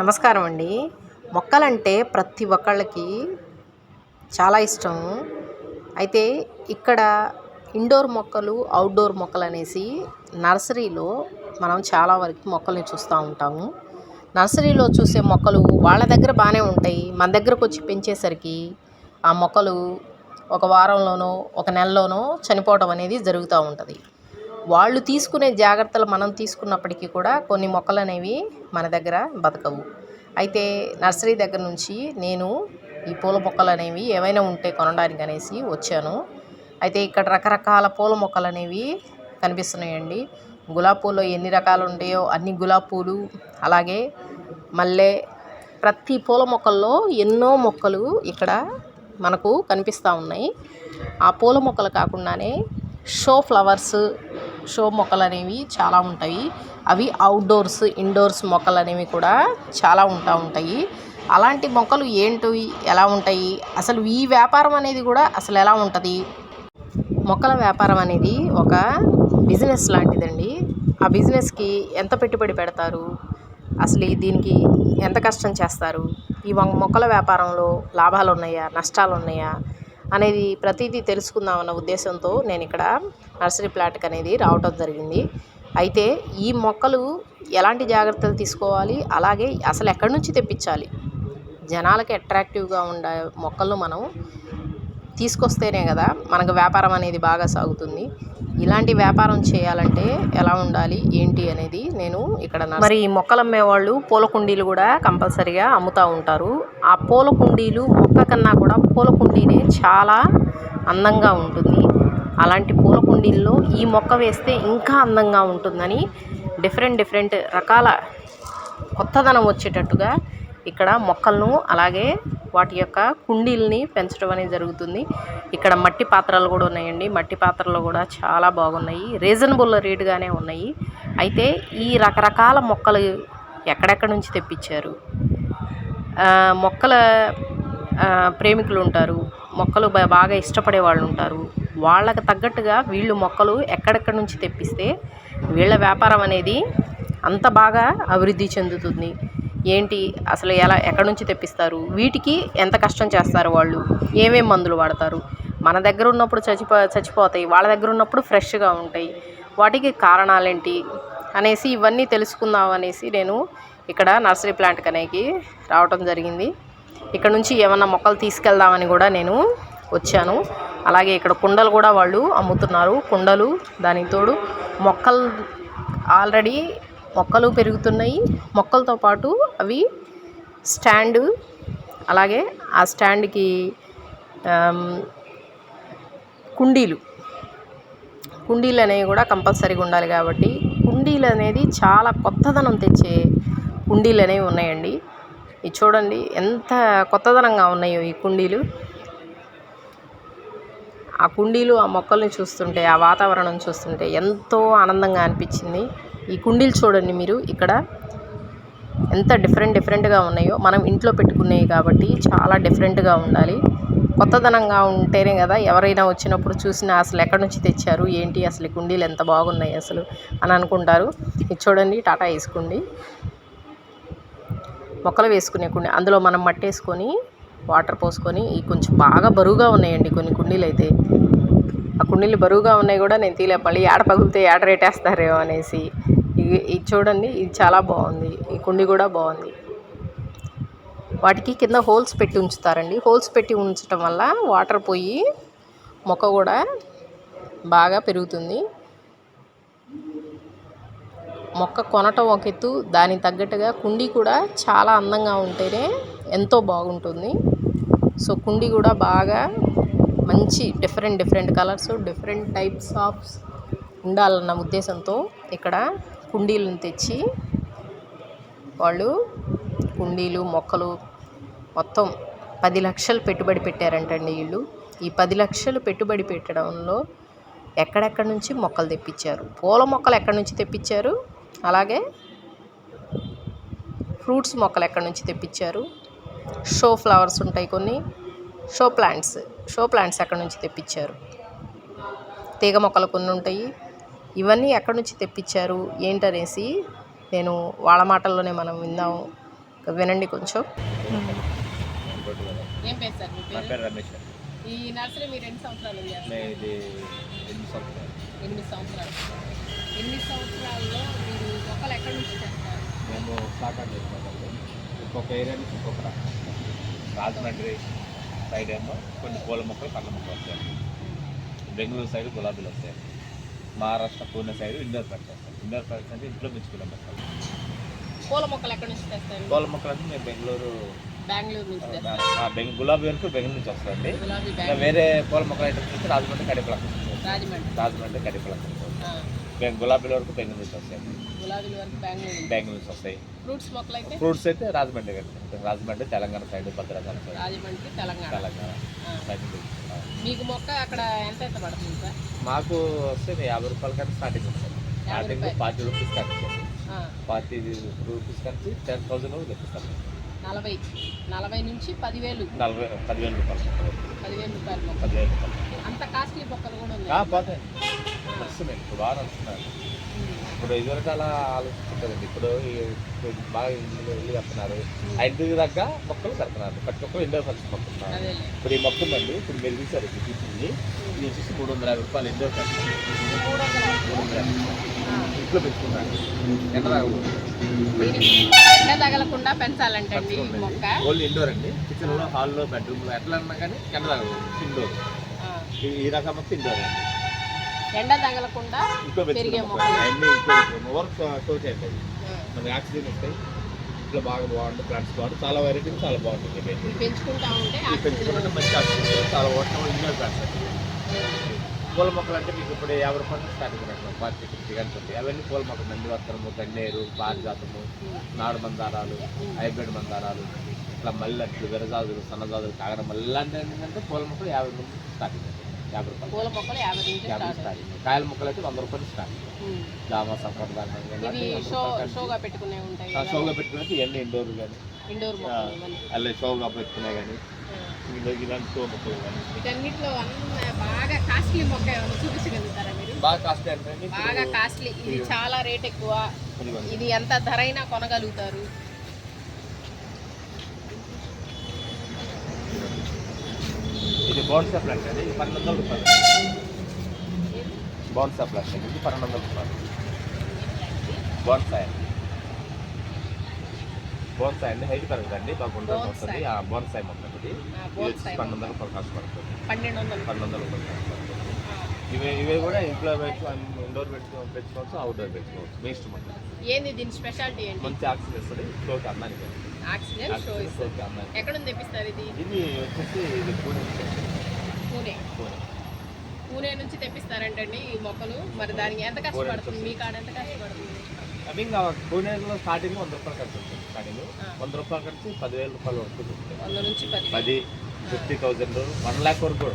నమస్కారం అండి. మొక్కలంటే ప్రతి ఒక్కళ్ళకి చాలా ఇష్టం. అయితే ఇక్కడ ఇండోర్ మొక్కలు అవుట్డోర్ మొక్కలు అనేసి నర్సరీలో మనం చాలా వరకు మొక్కల్ని చూస్తూ ఉంటాము నర్సరీలో చూసే మొక్కలు వాళ్ళ దగ్గర బాగానే ఉంటాయి. మన దగ్గరకు వచ్చి పెంచేసరికి ఆ మొక్కలు ఒక వారంలోనో ఒక నెలలోనో చనిపోవడం అనేది జరుగుతూ ఉంటుంది. వాళ్ళు తీసుకునే జాగ్రత్తలు మనం తీసుకున్నప్పటికీ కూడా కొన్ని మొక్కలు అనేవి మన దగ్గర బతకవు. అయితే నర్సరీ దగ్గర నుంచి నేను ఈ పూల మొక్కలు అనేవి ఏవైనా ఉంటే కొనడానికి అనేసి వచ్చాను. అయితే ఇక్కడ రకరకాల పూల మొక్కలు అనేవి కనిపిస్తున్నాయండి. గులాబీ పూలు ఎన్ని రకాలు ఉంటాయో అన్ని గులాబీ పూలు అలాగే మల్లె ప్రతి పూల మొక్కల్లో ఎన్నో మొక్కలు ఇక్కడ మనకు కనిపిస్తూ ఉన్నాయి. ఆ పూల మొక్కలు కాకుండానే షో ఫ్లవర్స్ షో మొక్కలు అనేవి చాలా ఉంటాయి. అవి అవుట్డోర్స్ ఇండోర్స్ మొక్కలు అనేవి కూడా చాలా ఉంటా ఉంటాయి. అలాంటి మొక్కలు ఏంటివి? ఎలా ఉంటాయి? అసలు ఈ వ్యాపారం అనేది కూడా అసలు ఎలా ఉంటుంది? మొక్కల వ్యాపారం అనేది ఒక బిజినెస్ లాంటిదండి. ఆ బిజినెస్కి ఎంత పెట్టుబడి పెడతారు? అసలు దీనికి ఎంత కష్టం చేస్తారు? ఈ వం- మొక్కల వ్యాపారంలో లాభాలు ఉన్నాయా నష్టాలు ఉన్నాయా అనేది ప్రతిదీ తెలుసుకుందామన్న ఉద్దేశంతో నేను ఇక్కడ నర్సరీ ప్లాట్కి అనేది రావటం జరిగింది. అయితే ఈ మొక్కలు ఎలాంటి జాగ్రత్తలు తీసుకోవాలి? అలాగే అసలు ఎక్కడి నుంచి తెప్పించాలి? జనాలకి అట్రాక్టివ్గా ఉండే మొక్కలను మనం తీసుకొస్తేనే కదా మనకు వ్యాపారం అనేది బాగా సాగుతుంది. ఇలాంటి వ్యాపారం చేయాలంటే ఎలా ఉండాలి? ఏంటి అనేది నేను ఇక్కడ మరి ఈ మొక్కలు అమ్మేవాళ్ళు పూల కుండీలు కూడా కంపల్సరిగా అమ్ముతూ ఉంటారు. ఆ పూల కుండీలు మొక్క కన్నా కూడా పూల కుండీనే చాలా అందంగా ఉంటుంది. అలాంటి పూల కుండీల్లో ఈ మొక్క వేస్తే ఇంకా అందంగా ఉంటుందని డిఫరెంట్ డిఫరెంట్ రకాల కొత్తదనం వచ్చేటట్టుగా ఇక్కడ మొక్కలను అలాగే వాటి యొక్క కుండీల్ని పెంచడం అనేది జరుగుతుంది. ఇక్కడ మట్టి పాత్రలు కూడా ఉన్నాయండి. మట్టి పాత్రలు కూడా చాలా బాగున్నాయి. రీజనబుల్ రేటుగానే ఉన్నాయి. అయితే ఈ రకరకాల మొక్కలు ఎక్కడెక్కడి నుంచి తెప్పించారు? మొక్కల ప్రేమికులు ఉంటారు. మొక్కలు బాగా ఇష్టపడే వాళ్ళు ఉంటారు. వాళ్ళకి తగ్గట్టుగా వీళ్ళు మొక్కలు ఎక్కడెక్కడి నుంచి తెప్పిస్తే వీళ్ళ వ్యాపారం అనేది అంత బాగా అభివృద్ధి చెందుతుంది. ఏంటి? అసలు ఎలా ఎక్కడి నుంచి తెప్పిస్తారు? వీటికి ఎంత కష్టం చేస్తారు వాళ్ళు? ఏమేం మందులు వాడతారు? మన దగ్గర ఉన్నప్పుడు చచ్చిపో చచ్చిపోతాయి. వాళ్ళ దగ్గర ఉన్నప్పుడు ఫ్రెష్గా ఉంటాయి. వాటికి కారణాలేంటి? అనేసి ఇవన్నీ తెలుసుకుందాం అనేసి నేను ఇక్కడ నర్సరీ ప్లాంట్ కనేకి రావటం జరిగింది. ఇక్కడ నుంచి ఏమన్నా మొక్కలు తీసుకెళ్దామని కూడా నేను వచ్చాను. అలాగే ఇక్కడ కుండలు కూడా వాళ్ళు అమ్ముతున్నారు. కుండలు దానికి తోడు మొక్కలు ఆల్రెడీ మొక్కలు పెరుగుతున్నాయి. మొక్కలతో పాటు అవి స్టాండు అలాగే ఆ స్టాండ్కి కుండీలు. కుండీలు అనేవి కూడా కంపల్సరీగా ఉండాలి కాబట్టి కుండీలు అనేది చాలా కొత్తదనం తెచ్చే కుండీలు అనేవి ఉన్నాయండి. ఇది చూడండి ఎంత కొత్తదనంగా ఉన్నాయో ఈ కుండీలు. ఆ కుండీలు ఆ మొక్కల్ని చూస్తుంటే ఆ వాతావరణం చూస్తుంటే ఎంతో ఆనందంగా అనిపించింది. ఈ కుండీలు చూడండి మీరు ఇక్కడ ఎంత డిఫరెంట్ డిఫరెంట్గా ఉన్నాయో. మనం ఇంట్లో పెట్టుకునేవి కాబట్టి చాలా డిఫరెంట్గా ఉండాలి. కొత్తదనంగా ఉంటేనే కదా ఎవరైనా వచ్చినప్పుడు చూసినా అసలు ఎక్కడి నుంచి తెచ్చారు ఏంటి అసలు ఈ కుండీలు ఎంత బాగున్నాయి అసలు అని అనుకుంటారు. ఇది చూడండి టాటా వేసుకోండి మొక్కలు వేసుకునే కుండీ. అందులో మనం మట్టి వేసుకొని వాటర్ పోసుకొని ఈ కొంచెం బాగా బరువుగా ఉన్నాయండి కొన్ని కుండీలు అయితే. ఆ కుండీలు బరువుగా ఉన్నాయి కూడా నేను తీలే మళ్ళీ ఏడ పగిలితే ఏడ రేటేస్తారేమో అనేసి. ఇది ఇది చూడండి ఇది చాలా బాగుంది. ఈ కుండీ కూడా బాగుంది. వాటికి కింద హోల్స్ పెట్టి ఉంచుతారండి. హోల్స్ పెట్టి ఉంచడం వల్ల వాటర్ పోయి మొక్క కూడా బాగా పెరుగుతుంది. మొక్క కొనటం ఒక ఎత్తు దానికి తగ్గట్టుగా కుండీ కూడా చాలా అందంగా ఉంటేనే ఎంతో బాగుంటుంది. సో కుండీ కూడా బాగా మంచి different different colours different types of ఉండాలన్న ఉద్దేశంతో ఇక్కడ కుండీలను తెచ్చి వాళ్ళు కుండీలు మొక్కలు మొత్తం పది లక్షలు పెట్టుబడి పెట్టారంటండి వీళ్ళు. ఈ పది లక్షలు పెట్టుబడి పెట్టడంలో ఎక్కడెక్కడి నుంచి మొక్కలు తెప్పించారు? పూల మొక్కలు ఎక్కడి నుంచి తెప్పించారు? అలాగే ఫ్రూట్స్ మొక్కలు ఎక్కడి నుంచి తెప్పించారు? షో ఫ్లవర్స్ ఉంటాయి కొన్ని. షో ప్లాంట్స్ షో ప్లాంట్స్ ఎక్కడి నుంచి తెప్పించారు? తీగ మొక్కలు కొన్ని ఉంటాయి. ఇవన్నీ ఎక్కడి నుంచి తెప్పించారు? ఏంటనేసి నేను వాళ్ళ మాటల్లోనే మనం విందాం. వినండి కొంచెం. ఏం పేరు సార్ మీ నా పేరు రమేష్ అండి. ఈ నర్సరీ మీరు ఎన్ని సంవత్సరాలు చేస్తారు నేను ఇది ఎనిమిది సంవత్సరాలు. ఎనిమిది సంవత్సరాలు. ఎనిమిది సంవత్సరాల్లో మీరు మొక్కలు ఎక్కడి నుంచి తెస్తారు? మేము స్టార్ట్ చేస్తున్నామండి ఇంకొక ఏరియా నుంచి రకం. రాజమండ్రి సైడ్ ఏమో కొన్ని పూల మొక్కలు పండ్ల మొక్కలు వస్తాయి బెంగళూరు సైడ్ గులాబీలు వస్తాయి Maharashtra Pune side indoor plants వస్తాయి ఇండోర్ ప్లాంట్స్ అంటే ఇంట్లో మొక్కలు పూల మొక్కలు ఎక్కడి నుంచి తెస్తారు పూల మొక్కలు అంటే మేము బెంగళూరు బెంగళూరు నుంచి గులాబీ వరకు బెంగళూరు నుంచి బెంగళూరు. వేరే పూల మొక్కలు వచ్చి రాజమండ్రి కడిపలక రాజమండ్రి. రాజమండ్రి కడిపలక ఆ, గులాబీల వరకు బెంగళూరు నుంచి గులాబీల వరకు బెంగళూరు నుంచి. బెంగళూరు నుంచి వస్తాయి. ఫ్రూట్స్ మొక్కలు అయితే? ఫ్రూట్స్ అయితే Rajahmundry. Rajahmundry Telangana side Bhadrachalam side. Rajahmundry Telangana. Side. మీకు మొక్క అక్కడ ఎంత ఎంత పడుతుంది సార్? మాకు వస్తే యాభై రూపాయల కంటే స్టార్టింగ్ ఉంటుంది. స్టార్టింగ్. ఫార్టీ రూపీస్ కంటే ఆ, ఫార్టీ రూపీస్ కంటే టెన్ థౌసండ్ వరకు తెప్పిస్తాం. నలభై. నలభై నుంచి పదివేలు. నలభై పదివేల రూపాయలు. పదివేలు రూపాయల పదివేల రూపాయలు. అంత కాస్ట్లీ మొక్కలు కూడా ఉన్నాయి. పోతాయి వస్తున్నాయి ఇప్పుడు బాగా వస్తున్నాయి ఇప్పుడు ఇదివరకు అలా ఆలోచిస్తుంటారండి ఇప్పుడు బాగా ఇల్లు ఇల్లు కడుతున్నారు. ఇంటికి తగ్గ మొక్కలు కడుతున్నారు. ప్రతి ఒక్కరు ఇండోర్ ఫంక్షన్ మొక్కున్నారు అదే. ఇప్పుడు ఈ మొక్క ఉందండి. ఇప్పుడు మీరు చూసారు ఇది చూసింది ఇది వచ్చేసి మూడు వందల యాభై రూపాయలు ఇండోర్ రూపాయలు. ఇంట్లో పెంచుకున్నాను ఎంత రాకూడదు ఎండ తగలకుండా పెంచాలంటే ఓన్లీ ఇండోర్ అండి. కిచెన్లో హాల్లో బెడ్రూమ్లో ఎట్లా అన్నా కానీ ఎండ తాగకూడదు ఇండోర్. ఈ రకం మొక్క ఇండోర్ అండి. ఎండ తగలకుండా పెరిగే మనకి ఆక్సిజన్ ఇస్తాయి ఇంట్లో బాగా బాగుంటుంది ప్లాంట్స్ బాగుంటుంది. చాలా వెరైటీ చాలా బాగుంటుంది పెంచుకుంటా ఉంటే పెంచుకుంటే మంచి ఆక్సిజన్ చాలా బాగుంటుంది ఇండోర్ ప్లాంట్స్ పూల మొక్కలు అంటే మీకు ఇప్పుడు యాభై రూపాయలు స్టార్టింగ్ పెట్టినాం పార్టీ ఫిఫ్టీ ఉంటాయి. అవన్నీ పూల మొక్కలు. నందివర్తనము గన్నేరు పారిజాతము నాడు మందారాలు హైబ్రిడ్ మందారాలు ఇట్లా మల్లెట్లు విరజాజులు సన్నజాజులు కాగడ ఇలాంటి ఏంటంటే పూల మొక్కలు యాభై నుంచి స్టార్టింగ్ యాభై రూపాయలు. పూల మొక్కలు యాభై నుంచి యాభై స్టార్ట్ స్టార్టింగ్ కాయల మొక్కలు అయితే వంద రూపాయలు స్టార్టింగ్. జామ షో షోగా పెట్టుకునే ఉంటాయి. షోగా పెట్టుకున్నట్టు ఇవన్నీ ఇండోర్ కానీ ఇండోర్. అలా షోగా పెట్టుకునే కానీ. ఇలాంటి షో మొక్కలు కానీ. వీటన్నిటిలో అన్న బాగా కాస్ట్లీ మొక్క చూపించగలుగుతారా మీరు? బాగా కాస్ట్ అంటే బాగా కాస్ట్లీ. ఇది చాలా రేట్ ఎక్కువ. ఇది ఎంత ధర అయినా కొనగలుగుతారు. ఇది బోన్సా అండి ఇది పన్నెండు వందల రూపాయలు బోన్సా అండి ఇది పన్నెండు వందల రూపాయలు బోన్సాయ్ బోన్సాయ్ అండి. హైట్ పెరుగుతుంది బాగా గుండ్రంగా. వస్తుంది. ఆ బోన్సాయ్ మొక్క ఇది. పన్నెండు వందల రూపాయలు కాస్ట్ పడుతుంది. పన్నెండు వందలు పన్నెండు వందల రూపాయలు కాస్ట్ పడుతుంది. ఇవి ఇవి కూడా ఇంట్లో పెట్టుకో ఇండోర్ పెట్టుకో పెంచుకోవచ్చు అవుట్డోర్ పెంచుకోవచ్చు మీ ఇష్టం అండి. ఏంది దీని స్పెషాలిటీ మంచి ఆక్సిజన్ ఇస్తుంది షోకి అన్నానికి. ఆక్సిజన్ షో అన్నానికి ఎక్కడ నుంచి తెప్పిస్తారు ఇది? ఇది వచ్చేసి ఇది పూణె. పూణే. పూణె. నుంచి తెప్పిస్తారంటండి ఈ మొక్కలు. మరి దానికి ఎంత కష్టపడుతుంది మీ కాడ ఎంత కష్టపడుతుంది అవి ఇంకా పూణేలో స్టార్టింగ్ వంద రూపాయలు ఖర్చు ఉంటుంది స్టార్టింగ్. వంద రూపాయలు ఖర్చు పదివేల రూపాయలు వరకు వంద నుంచి పది. పది ఫిఫ్టీ థౌజండ్ వన్ ల్యాక్ వరకు.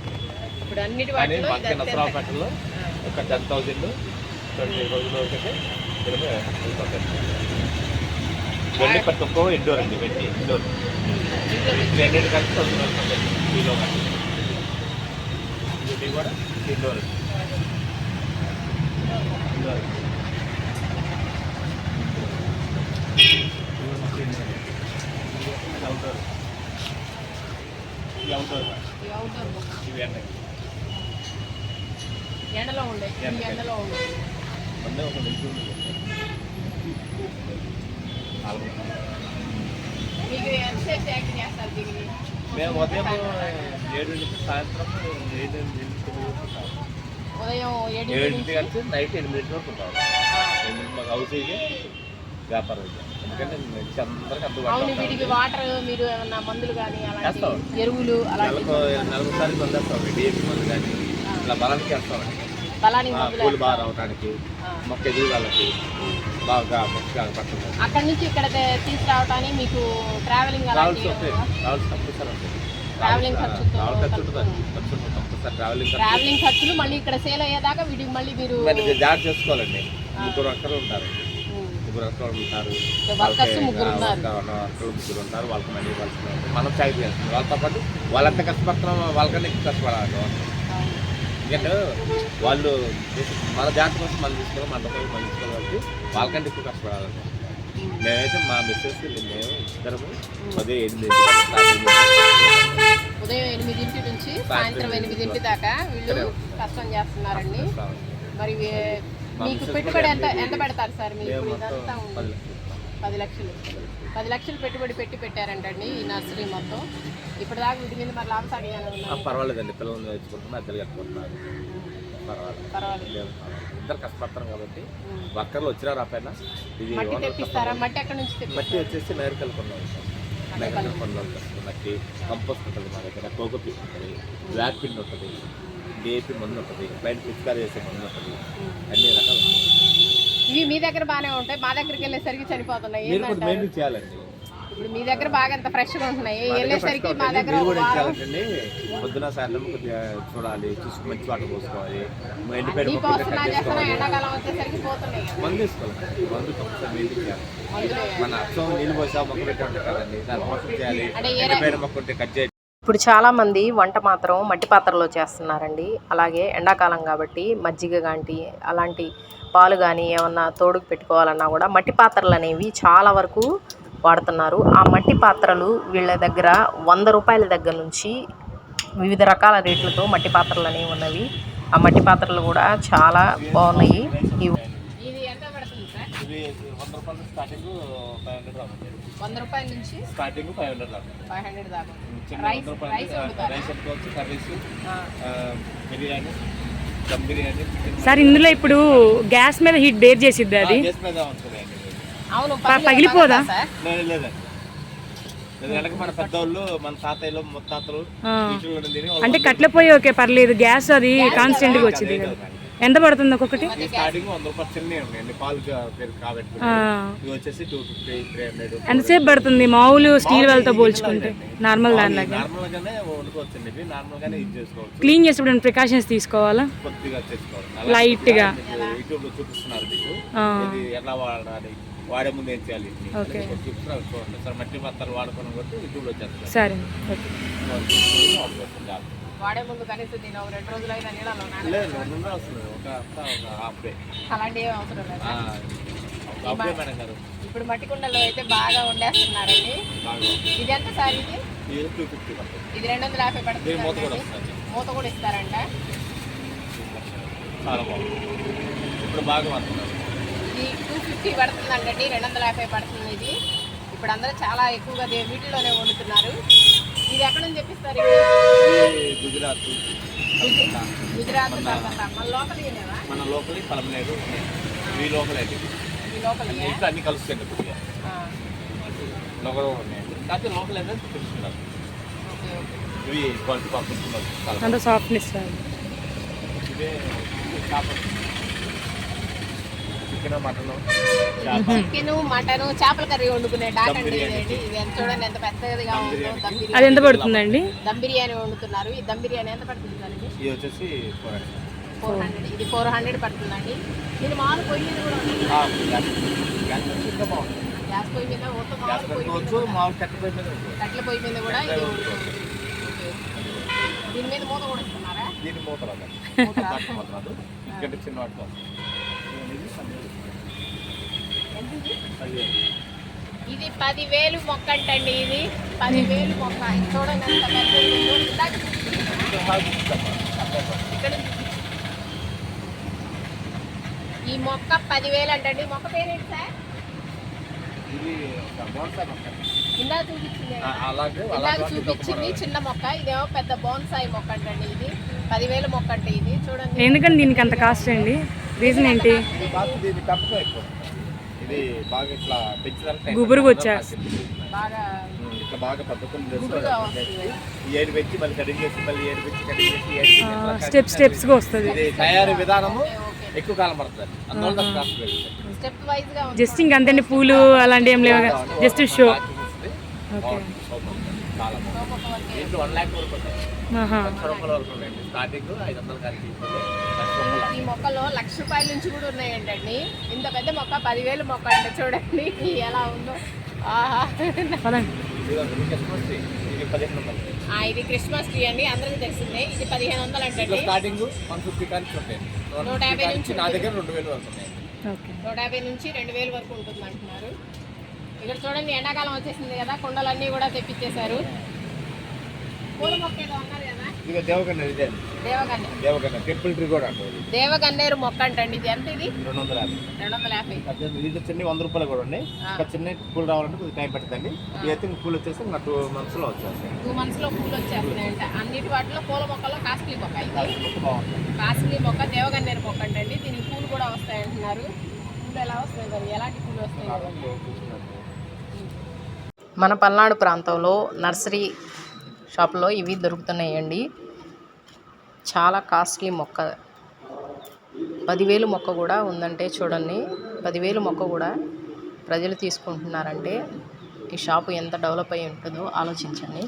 ఇప్పుడు అన్నిటి కానీ మనకి నసరావుపేటలో. ఒక టెన్ థౌజండ్ ట్వంటీ థౌజండ్ వరకు అయితే ఇరవై ప్రతి ఒక్క ఇండోర్ అండి వెండి ఇండోర్. రెండింటి కలిసి తొమ్మిది కిలో కానీ ఇది కూడా ఇండోర్. ఇండోర్. అవుట్డోర్ ఇది అవుట్డోర్ ఇవి ఎండకి. ఎండలో ఉండే. ఎండలో ఉండే ఒక నిలిచి మేము ఉదయం ఏడు నుంచి సాయంత్రం ఏడు ఉదయం ఏడు ఏడింటి కలిసి నైట్ ఎనిమిది వరకు ఉంటాం. ఎనిమిది మాకు హౌస్ ఇది వ్యాపారం ఎందుకంటే మంచి అందరికి అందుబాటులో వీటికి. వాటర్ మీరు ఏమన్నా మందులు కానీ వేస్తాం. ఎరువులు నెలకు నెలకు సారి మందేస్తాం డిఎస్సి మందు కానీ ఇట్లా బలానికి వేస్తామండి బలానికి పూలు బాగా. రావడానికి. మొక్క ఎదుగుదలకి బాగా మొక్క పడుతుంది అక్కడి నుంచి ఇక్కడ తే- తీసుకురావటానికి మీకు ట్రావెలింగ్ ట్రావెల్స్ అలాంటి వస్తాయి ట్రావెల్స్ ఉంటుంది ట్రావెలింగ్ ఖర్చు. ఖర్చు ఉంటుంది ట్రావెలింగ్ ట్రావెలింగ్ ఖర్చులు మళ్ళీ ఇక్కడ సేల్ అయ్యేదాకా వీటికి మళ్ళీ మీరు జాగ్రత్త చేసుకోవాలండి. ముగ్గురు అక్కలు ఉంటారు. ముగ్గురు అక్కలు ఉంటారు. ముగ్గురు ఉంటారు. వాళ్ళకి మనీ ఇవ్వాల్సి. మనం చాయ్ చేస్తాం వాళ్ళతో పాటు వాళ్ళు ఎంత కష్టపడుతున్నామో వాళ్ళకన్నా ఎక్కువ కష్టపడాలి. ఎందుకంటే వాళ్ళు మన జాతి కోసం మనం తీసుకోవాలి మన డబ్బులు మనం తీసుకోవాలి వాళ్ళకంటే ఎక్కువ కష్టపడాలి మేమైతే మా మిస్సెస్ మేము ఇద్దరము ఉదయం ఎనిమిది. ఉదయం ఎనిమిదింటి నుంచి సాయంత్రం ఎనిమిదింటి దాకా వీళ్ళు కష్టం చేస్తున్నారండి. మరి మీకు పెట్టుబడి ఎంత ఎంత పెడతారు సార్? మీరు ఇదంతా. పది లక్షలు. పది లక్షలు పెట్టుబడి పెట్టి పెట్టారంటండి ఈ నర్సరీ మొత్తం. ఇప్పుడు దాకా వీటి మీద మరి ఆ, ఉన్నాయి పర్వాలేదండి. పిల్లలు నేర్చుకుంటున్నారు అద్దెలు కట్టుకుంటున్నారు. పర్వాలేదు. పర్వాలేదు. లేదు, పర్వాలేదు. ఇద్దరు కష్టపడతారు కాబట్టి. వర్కర్లు వచ్చినారు ఆ పైన. ఇది మట్టి ఎక్కడి నుంచి మట్టి వచ్చేసి నైరుకల్ కొన్నాం. నైరుకల్ కొన్నాం మట్టి కంపోస్ట్ ఉంటుంది మా దగ్గర కోకో పిక్ ఉంటుంది బ్లాక్ పిన్ ఉంటుంది డిఏపి మందు ఉంటుంది బయట పిచికారి చేసే మందు ఉంటుంది అన్ని రకాలు. ఇవి మీ దగ్గర బాగానే ఉంటాయి. మా దగ్గరికి వెళ్ళేసరికి చనిపోతున్నాయి మీరు కూడా ఏంటంటారు మెయింటైన్ చేయాలండి. ఇప్పుడు మీ దగ్గర బాగా ఎంత ఫ్రెష్గా ఉంటున్నాయి. వెళ్ళేసరికి మా. దగ్గర మీరు కూడా చేయాలండి పొద్దున సాయంత్రం కొద్దిగా చూడాలి. మంచి వాటర్ పోసుకోవాలి. ఎండిపోయిన అన్ని మొక్కలు పోస్తున్నా కట్ చేస్తున్నా చేసుకోవాలి. ఎండాకాలం వచ్చేసరికి పోతున్నాయి. కదా మందు తీసుకోవాలి. మందు కంపల్సరీ మెయింటైన్ చేయాలి. మందులు. మన అక్షం నీళ్ళు పోసా మొక్క పెట్టి ఉంటుంది కదండి. దాన్ని మోసం చేయాలి. అంటే ఏ ఎండిపోయిన మొక్క ఉంటే కట్ చేయాలి. ఇప్పుడు చాలామంది వంట మాత్రం మట్టి పాత్రలో చేస్తున్నారండి. అలాగే ఎండాకాలం కాబట్టి మజ్జిగ గాంటి అలాంటి పాలు కానీ ఏమన్నా తోడుకు పెట్టుకోవాలన్నా కూడా మట్టి పాత్రలు అనేవి చాలా వరకు వాడుతున్నారు. ఆ మట్టి పాత్రలు వీళ్ళ దగ్గర వంద రూపాయల దగ్గర నుంచి వివిధ రకాల రేట్లతో మట్టి పాత్రలు అనేవి ఉన్నవి. ఆ మట్టి పాత్రలు కూడా చాలా బాగున్నాయి. వంద రూపాయల నుంచి starting five hundred five hundred దాకా rice rice curries. Biryani. Sir ఇందులో ఇప్పుడు గ్యాస్ మీద హీట్ బేర్ చేసిద్ది అది. పగిలిపోదా? అంటే కట్ల పోయి ఓకే పర్లేదు. గ్యాస్ అది కాన్స్టెంట్గా వచ్చింది. కదా ఎంత పడుతుంది ఒక్కొక్కటి? ఎంతసేపు పడుతుంది? మామూలు స్టీల్ వాళ్ళతో పోల్చుకుంటే? నార్మల్ దానిలాగా? క్లీన్ చేసేప్పుడు ప్రికాషన్స్ తీసుకోవాలా? Light గా. వాడే ముందు ఏం చేయాలి? చూడండి. సార్ మట్టి పత్రాలు వాడుకోవడం కొట్టి యూట్యూబ్లో చేస్తారు సరే ఓకే. వాడే ముందు కనీసం నేను ఒక రెండు రోజులైనా నీళ్ళలో అలాంటి ఏం అవసరం లేదు. ఇప్పుడు మట్టి కుండలో అయితే బాగా వండేస్తున్నారండి. బాగా. ఇది ఎంత సార్ ఇది? ఇది రెండు వందల యాభై పడుతుంది మూత కూడా ఇస్తారంట. ఇప్పుడు బాగా ఇది టూ ఫిఫ్టీ పడుతుందండి రెండు వందల యాభై పడుతుంది ఇది. ఇప్పుడు అందరూ చాలా ఎక్కువగా వీటిలోనే వండుతున్నారు. ఇది ఎక్కడ? ఇది గుజరాత్. కలకత్తా, గుజరాత్ కలకత్తా. మన లోకల్ మన లోపలి పలమనేరు ఈ లోకల్ అన్ని ఇంకా అన్ని కలుస్తాయండి కొద్దిగా లోపల ఉన్నాయండి కాకపోతే లోపల అయితే ఓకే ఇవి క్వాలిటీ పంపిస్తున్నారు అంత సాఫ్ట్నెస్ చేపలు చికెన్ మటన్ చికెన్ మటన్ చేపల కర్రీ వండుకునే డాక్ అండి ఇది. ఎంత చూడండి ఎంత పెద్దదిగా ఉందో దమ్ అది బిర్యానీ. ఎంత పడుతుందండి? దమ్ బిర్యానీ వండుతున్నారు. ఈ దమ్ బిర్యానీ ఎంత పడుతుంది దానికి ఇది వచ్చేసి ఫోర్ హండ్రెడ్. ఇది ఫోర్ హండ్రెడ్ పడుతుందండి. ఇది మామూలు పొయ్యి మీద కూడా గ్యాస్ పొయ్యి మీద మామూలు పొయ్యి మీద పెట్టుకోవచ్చు మామూలు కట్టె పొయ్యి మీద పొయ్యి కూడా ఇది. దీని మీద మూత కూడా ఇస్తున్నారా దీని. మూత ఇక్కడ చిన్న వాటిలో ఇది పదివేలు. ఎంత ఇది? పదివేలు. మొక్క అంటండి ఇది. పదివేలు మొక్క చూడండి. ఈ మొక్క పదివేలు అంటండి మొక్క పేరేంటి సార్. ఇందాక చూపించింది. ఇందాక చూపించింది చిన్న మొక్క. ఇదేమో పెద్ద బోన్సాయి మొక్క అంటండి ఇది. పదివేల మొక్క అంటే ఇది. చూడండి. ఎందుకండి దీనికి అంత కాస్ట్ అండి? రీజన్ ఏంటి? ఇది బాగా ఇట్లా పెంచడానికి గుబురుగా వచ్చేస్తుంది. బాగా ఇట్లా బాగా పద్ధతులు ఏడు పెంచి మళ్ళీ కటింగ్ చేసి మళ్ళీ ఏడు పెంచి కటింగ్ చేసి స్టెప్ స్టెప్స్గా వస్తుంది. ఇది తయారీ విధానము ఎక్కువ కాలం పడుతుంది. అందువల్ల కాస్ట్ పెరుగుతుంది స్టెప్ వైజ్గా ఉంది జస్ట్ ఇంకంతండి పూలు అలాంటి ఏం లేవు. జస్ట్ షో ఓకే చాలా వన్ ల్యాక్ వరకు లక్ష రూపాయల వరకు ఉన్నాయండి స్టార్టింగ్ ఐదు వందల కానీ తీసుకుంటే లక్ష రూపాయలు ఈ మొక్కలో లక్ష రూపాయల నుంచి కూడా ఉన్నాయంటండి. ఇంత పెద్ద మొక్క పదివేలు మొక్క అంటే చూడండి. ఎలా ఉందో. ఆహా. పదండి. ఇది క్రిస్మస్ ట్రీ. అండి. అందరికీ తెలిసిందే. ఇది పదిహేను వందలు అంటండి. స్టార్టింగ్ వన్ ఫిఫ్టీ కానీ ఉంటాయి. నూట యాభై నుంచి నా దగ్గర రెండు వేలు వరకు నూట యాభై నుంచి రెండు వేలు వరకు ఉంటుంది అంటున్నారు ఇక్కడ చూడండి ఎండాకాలం వచ్చేసింది కదా. కుండలన్నీ కూడా తెప్పించేశారు పూల మొక్క ఏదో అన్నారు కదా ఇక దేవకన్నేరు ఇదే దేవగన్నేరు మొక్క అంటండి. ఇది ఎంత ఇది? రెండు వందల యాభై. రెండు వందల యాభై పద్దెనిమిది ఇది చిన్న వంద రూపాయలు కూడా ఉన్నాయి ఇంకా చిన్న పూలు రావాలంటే కొద్దిగా టైం పడుతుంది ఇదైతే పూలు వచ్చేసి ఇంకా టూ మంత్స్లో వచ్చేస్తాయి. టూ మంత్స్లో పూలు వచ్చేస్తున్నాయంట. అన్నిటి వాటిలో పూల మొక్కలో కాస్ట్లీ మొక్క కాస్ట్లీ మొక్క దేవగన్నేరు మొక్క అంటండి. దీనికి పూలు కూడా వస్తాయంటున్నారు. పూలు ఎలా వస్తాయి ఎలాంటి పూలు వస్తాయి మన పల్నాడు ప్రాంతంలో నర్సరీ షాప్లో ఇవి దొరుకుతున్నాయండి. చాలా కాస్ట్లీ మొక్క. పదివేలు మొక్క కూడా ఉందంటే చూడండి. పదివేలు మొక్క కూడా ప్రజలు తీసుకుంటున్నారంటే ఈ షాపు ఎంత డెవలప్ అయి ఉంటుందో ఆలోచించండి.